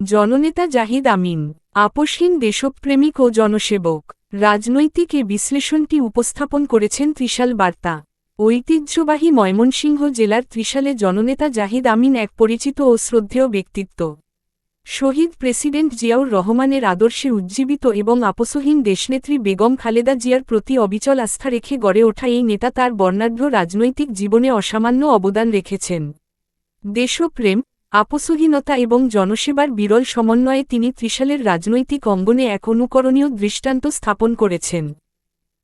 জননেতা জাহিদ আমিন, আপসহীন দেশপ্রেমিক ও জনসেবক, রাজনৈতিক এ বিশ্লেষণটি উপস্থাপন করেছেন ত্রিশাল বার্তা। ঐতিহ্যবাহী ময়মনসিংহ জেলার ত্রিশালে জননেতা জাহিদ আমিন এক পরিচিত ও শ্রদ্ধেয় ব্যক্তিত্ব। শহীদ প্রেসিডেন্ট জিয়াউর রহমানের আদর্শে উজ্জীবিত এবং আপসহীন দেশনেত্রী বেগম খালেদা জিয়ার প্রতি অবিচল আস্থা রেখে গড়ে ওঠা এই নেতা তার বর্ণাঢ্য রাজনৈতিক জীবনে অসামান্য অবদান রেখেছেন। দেশপ্রেম আপসহীনতা এবং জনসেবার বিরল সমন্বয়ে তিনি ত্রিশালের রাজনৈতিক অঙ্গনে এক অনুকরণীয় দৃষ্টান্ত স্থাপন করেছেন।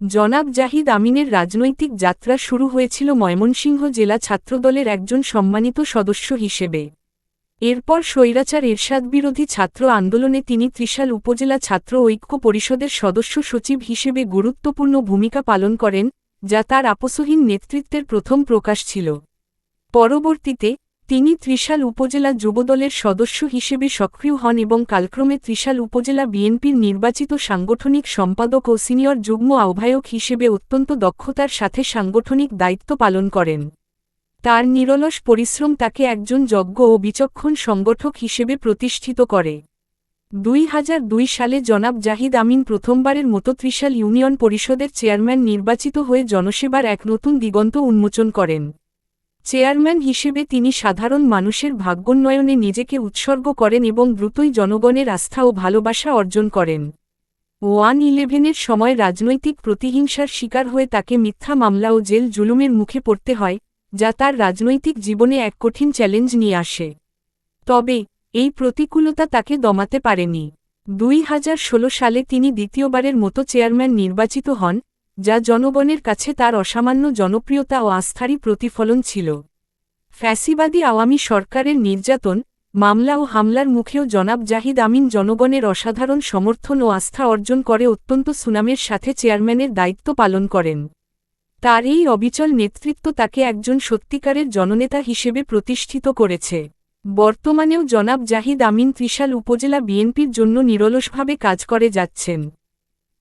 জনাব জাহিদ আমিনের রাজনৈতিক যাত্রা শুরু হয়েছিল ময়মনসিংহ জেলা ছাত্রদলের একজন সম্মানিত সদস্য হিসেবে। এরপর স্বৈরাচার এরশাদ বিরোধী ছাত্র আন্দোলনে তিনি ত্রিশাল উপজেলা ছাত্র ঐক্য পরিষদের সদস্য সচিব হিসেবে গুরুত্বপূর্ণ ভূমিকা পালন করেন, যা তার আপসহীন নেতৃত্বের প্রথম প্রকাশ ছিল। পরবর্তীতে তিনি ত্রিশাল উপজেলা যুবদলের সদস্য হিসেবে সক্রিয় হন এবং কালক্রমে ত্রিশাল উপজেলা বিএনপির নির্বাচিত সাংগঠনিক সম্পাদক ও সিনিয়র যুগ্ম আহ্বায়ক হিসেবে অত্যন্ত দক্ষতার সাথে সাংগঠনিক দায়িত্ব পালন করেন। তার নিরলস পরিশ্রম তাকে একজন যজ্ঞ ও বিচক্ষণ সংগঠক হিসেবে প্রতিষ্ঠিত করে। দুই হাজার দুই সালে জনাব জাহিদ আমিন প্রথমবারের মতো ত্রিশাল ইউনিয়ন পরিষদের চেয়ারম্যান নির্বাচিত হয়ে জনসেবার এক নতুন দিগন্ত উন্মোচন করেন। চেয়ারম্যান হিসেবে তিনি সাধারণ মানুষের ভাগ্যোন্নয়নে নিজেকে উৎসর্গ করেন এবং দ্রুতই জনগণের আস্থা ও ভালোবাসা অর্জন করেন। ওয়ান ইলেভেনের সময় রাজনৈতিক প্রতিহিংসার শিকার হয়ে তাকে মিথ্যা মামলা ও জেল জুলুমের মুখে পড়তে হয়, যা তার রাজনৈতিক জীবনে এক কঠিন চ্যালেঞ্জ নিয়ে আসে। তবে, এই প্রতিকূলতা তাকে দমাতে পারেনি। দুই হাজার ষোলো সালে তিনি দ্বিতীয়বারের মতো চেয়ারম্যান নির্বাচিত হন যা জনগণের কাছে তার অসামান্য জনপ্রিয়তা ও আস্থারই প্রতিফলন ছিল। ফ্যাসিবাদী আওয়ামী সরকারের নির্যাতন, মামলা ও হামলার মুখেও জনাব জাহিদ আমিন জনগণের অসাধারণ সমর্থন ও আস্থা অর্জন করে অত্যন্ত সুনামের সাথে চেয়ারম্যানের দায়িত্ব পালন করেন। তার এই অবিচল নেতৃত্ব তাকে একজন সত্যিকারের জননেতা হিসেবে প্রতিষ্ঠিত করেছে। বর্তমানেও জনাব জাহিদ আমিন ত্রিশাল উপজেলা বিএনপির জন্য নিরলসভাবে কাজ করে যাচ্ছেন।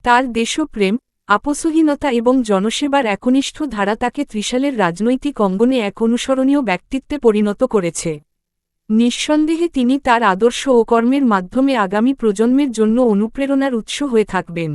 তার দেশপ্রেম আপসহীনতা এবং জনসেবার একনিষ্ঠ ধারা তাকে ত্রিশালের রাজনৈতিক অঙ্গনে এক অনুসরণীয় ব্যক্তিত্বে পরিণত করেছে। নিঃসন্দেহে তিনি তার আদর্শ ও কর্মের মাধ্যমে আগামী প্রজন্মের জন্য অনুপ্রেরণার উৎস হয়ে থাকবেন।